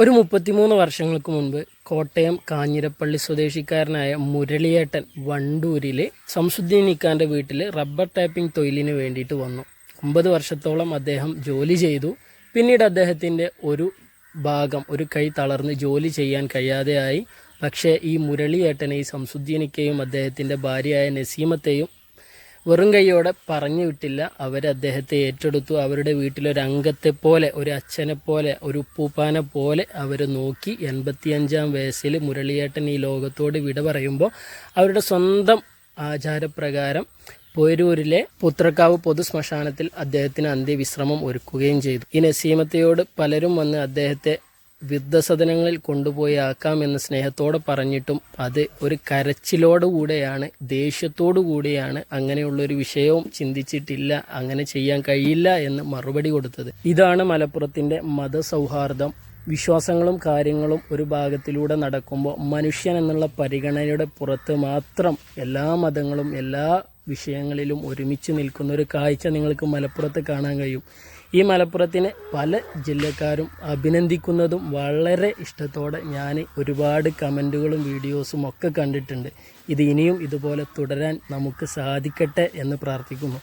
ഒരു മുപ്പത്തിമൂന്ന് വർഷങ്ങൾക്ക് മുൻപ് കോട്ടയം കാഞ്ഞിരപ്പള്ളി സ്വദേശിക്കാരനായ മുരളിയേട്ടൻ വണ്ടൂരിലെ സംസുദ്ദീൻ നിക്കാന്റെ വീട്ടിൽ റബ്ബർ ടാപ്പിംഗ് തൊഴിലിന് വേണ്ടിയിട്ട് വന്നു. ഒമ്പത് വർഷത്തോളം അദ്ദേഹം ജോലി ചെയ്തു. പിന്നീട് അദ്ദേഹത്തിന്റെ ഒരു ഭാഗം ഒരു കൈ തളർന്ന് ജോലി ചെയ്യാൻ കഴിയാതെയായി. പക്ഷേ ഈ മുരളിയേട്ടനെ ഈ സംസുദ്ദീനിക്കയും അദ്ദേഹത്തിന്റെ ഭാര്യയായ നസീമത്തെയും വെറും കൈയോടെ പറഞ്ഞു വിട്ടില്ല. അവർ അദ്ദേഹത്തെ ഏറ്റെടുത്തു. അവരുടെ വീട്ടിലൊരു അംഗത്തെ പോലെ ഒരു അച്ഛനെ പോലെ ഒരു ഉപ്പൂപ്പാനെ പോലെ അവർ നോക്കി എൺപത്തിയഞ്ചാം വയസ്സിൽ മുരളിയേട്ടൻ ഈ ലോകത്തോട് വിട പറയുമ്പോൾ അവരുടെ സ്വന്തം ആചാരപ്രകാരം പോരൂരിലെ പുത്രക്കാവ് പൊതുശ്മശാനത്തിൽ അദ്ദേഹത്തിന് അന്ത്യവിശ്രമം ഒരുക്കുകയും ചെയ്തു. ഈ നസീമത്തയോട് പലരും വന്ന് അദ്ദേഹത്തെ വൃദ്ധസദനങ്ങളിൽ കൊണ്ടുപോയി ആക്കാമെന്ന് സ്നേഹത്തോടെ പറഞ്ഞിട്ടും അത് ഒരു കരച്ചിലോടുകൂടെയാണ് ദേഷ്യത്തോടു കൂടിയാണ് അങ്ങനെയുള്ളൊരു വിഷയവും ചിന്തിച്ചിട്ടില്ല അങ്ങനെ ചെയ്യാൻ കഴിയില്ല എന്ന് മറുപടി കൊടുത്തത്. ഇതാണ് മലപ്പുറത്തിന്റെ മതസൗഹാർദ്ദം. വിശ്വാസങ്ങളും കാര്യങ്ങളും ഒരു ഭാഗത്തിലൂടെ നടക്കുമ്പോൾ മനുഷ്യൻ എന്നുള്ള പരിഗണനയുടെ പുറത്ത് മാത്രം എല്ലാ മതങ്ങളും എല്ലാ വിഷയങ്ങളിലും ഒരുമിച്ച് നിൽക്കുന്ന ഒരു കാഴ്ച നിങ്ങൾക്ക് മലപ്പുറത്ത് കാണാൻ കഴിയും. ഈ മലപ്പുറത്തിനെ പല ജില്ലക്കാരും അഭിനന്ദിക്കുന്നതും വളരെ ഇഷ്ടത്തോടെ ഞാൻ ഒരുപാട് കമന്റുകളും വീഡിയോസും ഒക്കെ കണ്ടിട്ടുണ്ട്. ഇത് ഇനിയും ഇതുപോലെ തുടരാൻ നമുക്ക് സാധിക്കട്ടെ എന്ന് പ്രാർത്ഥിക്കുന്നു.